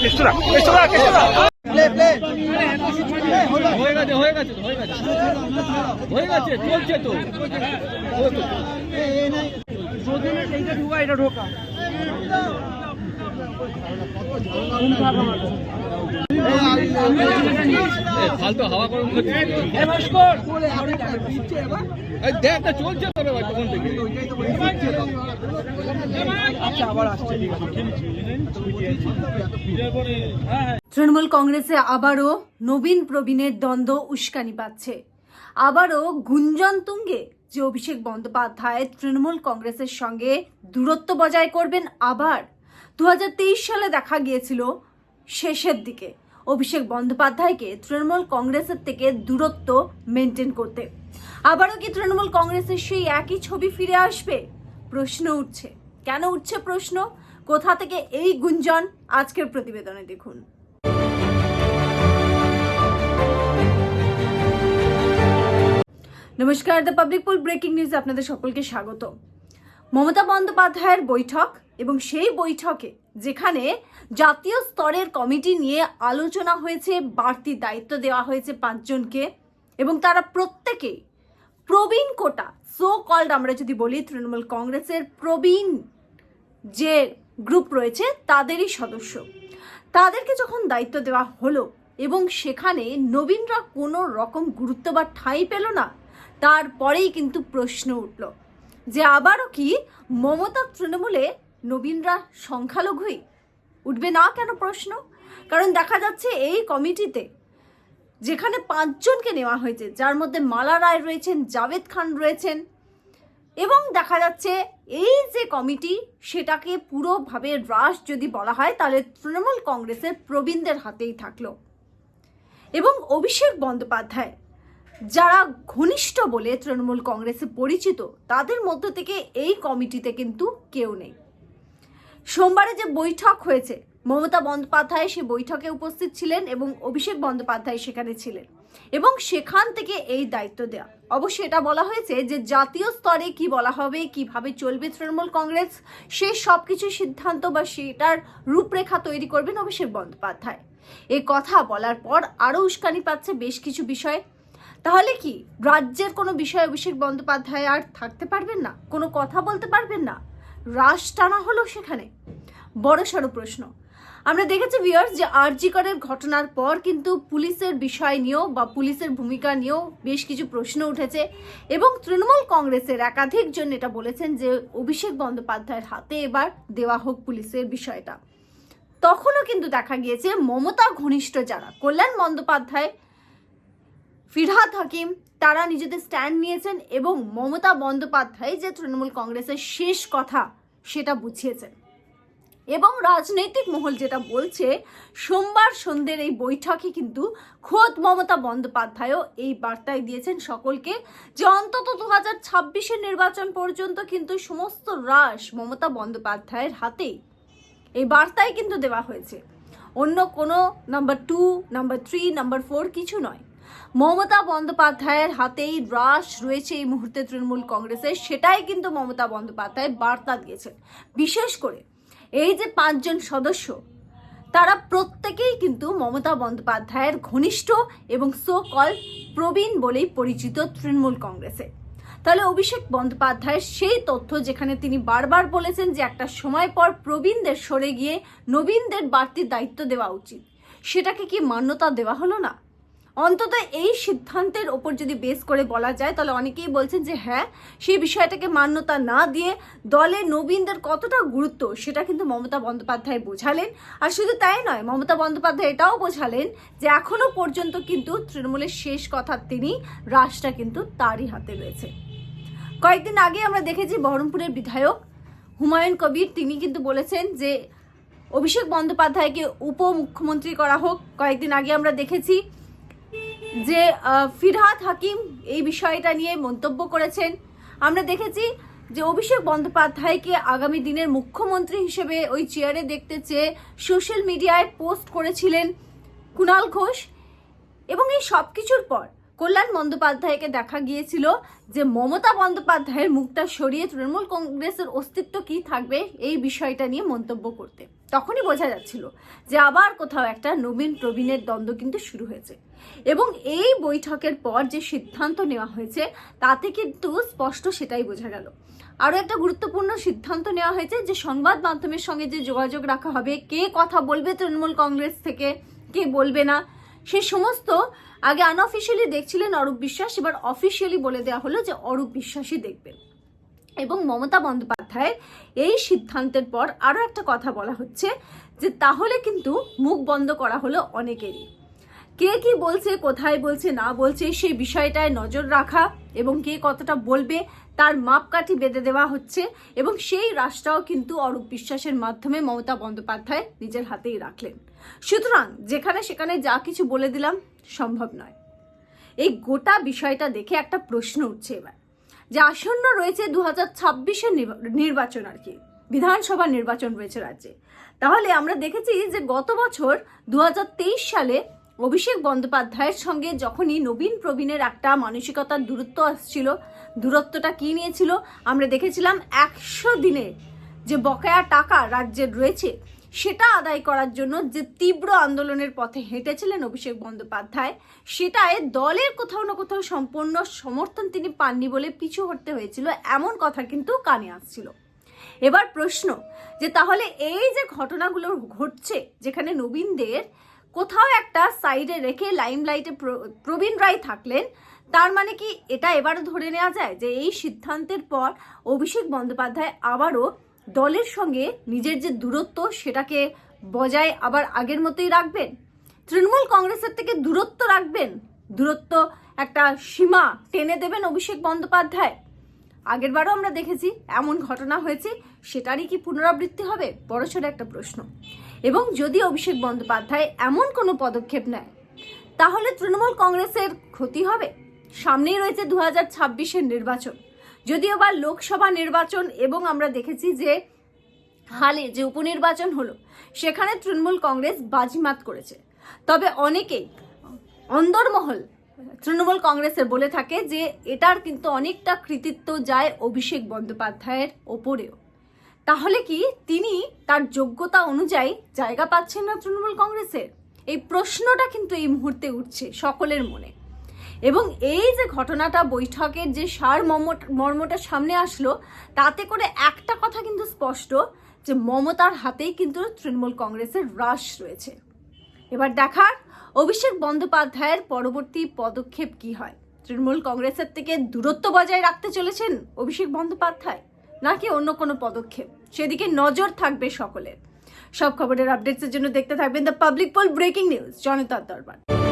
কেষ্টরা কেষ্টরা কেষ্টরা হয়ে গেছে হয়ে গেছে হয়ে গেছে। হয়ে গেছে চলছে তো এ, ফালতু হাওয়া গরম দেখ না চলছে তো রে ভাই তখন থেকে তৃণমূল কংগ্রেসে আবারও নবীন প্রবীণের দ্বন্দ্ব উস্কানি পাচ্ছে। আবারও গুঞ্জন তুঙ্গে যে অভিষেক বন্দ্যোপাধ্যায় তৃণমূল কংগ্রেসের সঙ্গে দূরত্ব বজায় করবেন আবার। দু হাজার তেইশ সালে দেখা গিয়েছিল শেষের দিকে। অভিষেক বন্দ্যোপাধ্যায়কে তৃণমূল কংগ্রেসের থেকে দূরত্ব মেনটেন করতে। আবারও কি তৃণমূল কংগ্রেসের সেই একই ছবি ফিরে আসবে? প্রশ্ন উঠছে। কেন উঠছে প্রশ্ন? কোথা থেকে এই গুঞ্জন? আজকের প্রতিবেদনে দেখুন। নমস্কার, the public poll breaking news আপনাদের সকলকে স্বাগত। মমতা বন্দ্যোপাধ্যায়ের বৈঠক এবং সেই বৈঠকে যেখানে জাতীয় স্তরের কমিটি নিয়ে আলোচনা হয়েছে, বাড়তি দায়িত্ব দেওয়া হয়েছে পাঁচজনকে এবং তারা প্রত্যেকেই প্রবীণ কোটা সো কল্ড আমরা যদি বলি তৃণমূল কংগ্রেসের প্রবীণ যে গ্রুপ রয়েছে তাদেরই সদস্য। তাদেরকে যখন দায়িত্ব দেওয়া হলো এবং সেখানে নবীনরা কোনো রকম গুরুত্ব বা ঠাঁই পেল না, তারপরেই কিন্তু প্রশ্ন উঠল যে আবারও কি মমতা তৃণমূলে নবীনরা সংখ্যালঘুই? উঠবে না কেন প্রশ্ন? কারণ দেখা যাচ্ছে এই কমিটিতে যেখানে পাঁচজনকে নেওয়া হয়েছে, যার মধ্যে মালা রায় রয়েছেন, জাভেদ খান রয়েছেন, এবং দেখা যাচ্ছে এই যে কমিটি, সেটাকে পুরোভাবে হ্রাস যদি বলা হয়, তাহলে তৃণমূল কংগ্রেসের প্রবীণদের হাতেই থাকল। এবং অভিষেক বন্দ্যোপাধ্যায়, যারা ঘনিষ্ঠ বলে তৃণমূল কংগ্রেসে পরিচিত, তাদের মধ্য থেকে এই কমিটিতে কিন্তু কেউ নেই। সোমবারে যে বৈঠক হয়েছে, মমতা বন্দ্যোপাধ্যায় সে বৈঠকে উপস্থিত ছিলেন এবং অভিষেক বন্দ্যোপাধ্যায় সেখানে ছিলেন। এবং সেখান থেকে এই দায়িত্ব দেওয়া অবশ্যই এটা বলা হয়েছে যে জাতীয় স্তরে কি বলা হবে, কীভাবে চলবে তৃণমূল কংগ্রেস, সে সব কিছু সিদ্ধান্ত বা সেটার রূপরেখা তৈরি করবেন অভিষেক বন্দ্যোপাধ্যায়। এ কথা বলার পর আরও উস্কানি পাচ্ছে বেশ কিছু বিষয়। তাহলে কি, রাজ্যের কোনো বিষয়ে অভিষেক বন্দ্যোপাধ্যায় আর থাকতে পারবেন না? কোনো কথা বলতে পারবেন না? রাশ টানা হলো সেখানে? বড়সড় প্রশ্ন। আমরা দেখেছি ভিউয়ার্স যে আরজি করের ঘটনার পর কিন্তু পুলিশের বিষয় নিয়েও বা পুলিশের ভূমিকা নিয়েও বেশ কিছু প্রশ্ন উঠেছে এবং তৃণমূল কংগ্রেসের একাধিক জন এটা বলেছেন যে অভিষেক বন্দ্যোপাধ্যায়ের হাতে এবার দেওয়া হোক পুলিশের বিষয়টা। তখনও কিন্তু দেখা গিয়েছে মমতা ঘনিষ্ঠ যারা। কল্যাণ বন্দ্যোপাধ্যায় ফিরহাদ হাকিম, তারা নিজেদের স্ট্যান্ড নিয়েছেন এবং মমতা বন্দ্যোপাধ্যায় যে তৃণমূল কংগ্রেসের শেষ কথা সেটা বুঝিয়েছেন। এবং রাজনৈতিক মহল যেটা বলছে, সোমবার সন্ধ্যের এই বৈঠকে কিন্তু খোদ মমতা বন্দ্যোপাধ্যায়ও এই বার্তায় দিয়েছেন সকলকে যে অন্তত দু হাজার ছাব্বিশের নির্বাচন পর্যন্ত কিন্তু সমস্ত রাশ মমতা বন্দ্যোপাধ্যায়ের হাতেই। এই বার্তাই কিন্তু দেওয়া হয়েছে। অন্য কোনো number two number three number four কিছু নয়। মমতা বন্দ্যোপাধ্যায়ের হাতেই রাশ রয়েছে এই মুহূর্তে তৃণমূল কংগ্রেসের। সেটাই কিন্তু মমতা বন্দ্যোপাধ্যায় বার্তা দিয়েছেন। বিশেষ করে এই যে পাঁচজন সদস্য, তারা প্রত্যেকেই কিন্তু মমতা বন্দ্যোপাধ্যায়ের ঘনিষ্ঠ এবং সো কল প্রবীণ বলেই পরিচিত তৃণমূল কংগ্রেসে। তাহলে অভিষেক বন্দ্যোপাধ্যায়ের সেই তথ্য যেখানে তিনি বারবার বলেছেন যে একটা সময় পর প্রবীণদের সরে গিয়ে নবীনদের বাড়তি দায়িত্ব দেওয়া উচিত, সেটাকে কি মান্যতা দেওয়া হলো না? অন্তত এই সিদ্ধান্তের ওপর যদি বেস করে বলা যায়, তাহলে অনেকেই বলছেন যে হ্যাঁ সেই বিষয়টাকে মান্যতা না দিয়ে দলে নবীনদের কতটা গুরুত্ব, সেটা কিন্তু মমতা বন্দ্যোপাধ্যায় বোঝালেন। আর শুধু তাই নয়, মমতা বন্দ্যোপাধ্যায় এটাও বোঝালেন যে এখনও পর্যন্ত কিন্তু তৃণমূলের শেষ কথা তিনি রাশটা কিন্তু তারই হাতে রয়েছে। কয়েকদিন আগে আমরা দেখেছি বহরমপুরের বিধায়ক হুমায়ুন কবির, তিনি কিন্তু বলেছেন যে অভিষেক বন্দ্যোপাধ্যায়কে উপমুখ্যমন্ত্রী করা হোক। কয়েকদিন আগে আমরা দেখেছি যে ফিরহাদ হাকিম এই বিষয়টা নিয়ে মন্তব্য করেছেন। আমরা দেখেছি যে অভিষেক বন্দ্যোপাধ্যায়কে আগামী দিনের মুখ্যমন্ত্রী হিসেবে ওই চেয়ারে দেখতে চেয়ে সোশ্যাল মিডিয়ায় পোস্ট করেছিলেন কুণাল ঘোষ। এবং এই সব কিছুর পর কল্যাণ বন্দ্যোপাধ্যায়কে দেখা গিয়েছিল যে মমতা বন্দ্যোপাধ্যায়ের মুখটা সরিয়ে তৃণমূল কংগ্রেসের অস্তিত্ব কি থাকবে এই বিষয়টা নিয়ে মন্তব্য করতে। তখনই বোঝা যাচ্ছিল যে আবার কোথাও একটা নবীন প্রবীণের দ্বন্দ্ব কিন্তু শুরু হয়েছে। এবং এই বৈঠকের পর যে সিদ্ধান্ত নেওয়া হয়েছে, তাতে কিন্তু স্পষ্ট সেটাই বোঝা গেল। আরও একটা গুরুত্বপূর্ণ সিদ্ধান্ত নেওয়া হয়েছে যে সংবাদ মাধ্যমের সঙ্গে যে যোগাযোগ রাখা হবে, কে কথা বলবে তৃণমূল কংগ্রেস থেকে, কে বলবে না সে সমস্ত আগে আনঅফিসিয়ালি দেখছিলেন অরূপ বিশ্বাস, এবার অফিসিয়ালি বলে দেওয়া হলো যে অরূপ বিশ্বাসই দেখবেন। এবং মমতা বন্দ্যোপাধ্যায়ের এই সিদ্ধান্তের পর আরও একটা কথা বলা হচ্ছে যে তাহলে কিন্তু মুখ বন্ধ করা হলো অনেকেরই। কে কি বলছে, কোথায় বলছে, না বলছে, সেই বিষয়টায় নজর রাখা এবং কে কতটা বলবে তার মাপকাঠি বেঁধে দেওয়া হচ্ছে এবং সেই রাশটাও কিন্তু অরূপ বিশ্বাসের মাধ্যমে মমতা বন্দ্যোপাধ্যায় নিজের হাতেই রাখলেন। সুতরাং যেখানে সেখানে যা কিছু বলে দিলাম সম্ভব নয়। এই গোটা বিষয়টা দেখে একটা প্রশ্ন উঠছে এবার। যে আসন্ন রয়েছে দু হাজার ছাব্বিশের নির্বাচন আর কি, বিধানসভা নির্বাচন রয়েছে রাজ্যে। তাহলে আমরা দেখেছি যে গত বছর দু হাজার তেইশ সালে অভিষেক বন্দ্যোপাধ্যায়ের সঙ্গে যখনই নবীন প্রবীণের একটা মানসিকতার দূরত্ব আসছিল, দূরত্বটা কি নিয়েছিল, আমরা দেখেছিলাম একশো দিনে যে বকেয়া টাকা রাজ্যের রয়েছে সেটা আদায় করার জন্য যে তীব্র আন্দোলনের পথে হেঁটেছিলেন অভিষেক বন্দ্যোপাধ্যায়, সেটায় দলের কোথাও না কোথাও সম্পূর্ণ সমর্থন তিনি পাননি বলে পিছু হটতে হয়েছিল, এমন কথা কিন্তু কানে আসছিল। এবার প্রশ্ন যে তাহলে এই যে ঘটনাগুলো ঘটছে, যেখানে নবীনদের কোথাও একটা সাইডে রেখে লাইমলাইটে প্রবীণ রায় থাকলেন, তার মানে কি এটা এবারও ধরে নেওয়া যায় যে এই সিদ্ধান্তের পর অভিষেক বন্দ্যোপাধ্যায় আবারও দলের সঙ্গে নিজের যে দূরত্ব সেটাকে বজায় আবার আগের মতোই রাখবেন? তৃণমূল কংগ্রেসের থেকে দূরত্ব রাখবেন? দূরত্ব একটা সীমা টেনে দেবেন অভিষেক বন্দ্যোপাধ্যায়। আগেরবারও আমরা দেখেছি এমন ঘটনা হয়েছে, সেটারই কি পুনরাবৃত্তি হবে? বড়সড় একটা প্রশ্ন। এবং যদি অভিষেক বন্দ্যোপাধ্যায় এমন কোনো পদক্ষেপ নেয়, তাহলে তৃণমূল কংগ্রেসের ক্ষতি হবে? সামনেই রয়েছে দু হাজার নির্বাচন। যদিও বা লোকসভা নির্বাচন এবং আমরা দেখেছি যে হালে যে উপনির্বাচন হলো, সেখানে তৃণমূল কংগ্রেস বাজিমাত করেছে। তবে অনেকেই অন্দরমহল তৃণমূল কংগ্রেসের বলে থাকে যে এটার কিন্তু অনেকটা কৃতিত্ব যায় অভিষেক বন্দ্যোপাধ্যায়ের ওপরেও। তাহলে কি তিনি তার যোগ্যতা অনুযায়ী জায়গা পাচ্ছেন না তৃণমূল কংগ্রেসের এই প্রশ্নটা কিন্তু এই মুহূর্তে উঠছে সকলের মনে। এবং এই যে ঘটনাটা বৈঠকের যে সার মর্ম- মর্মটা সামনে আসলো, তাতে করে একটা কথা কিন্তু স্পষ্ট, যে মমতার হাতেই কিন্তু তৃণমূল কংগ্রেসের হ্রাস রয়েছে। এবার দেখার, অভিষেক বন্দ্যোপাধ্যায়ের পরবর্তী পদক্ষেপ কি হয়? তৃণমূল কংগ্রেসের থেকে দূরত্ব বজায় রাখতে চলেছেন অভিষেক বন্দ্যোপাধ্যায়? নাকি অন্য কোনো পদক্ষেপ? সেদিকে নজর থাকবে সকলের। সব খবরের আপডেটসের জন্য দেখতে থাকবেন the public poll breaking news জনতার দরবার।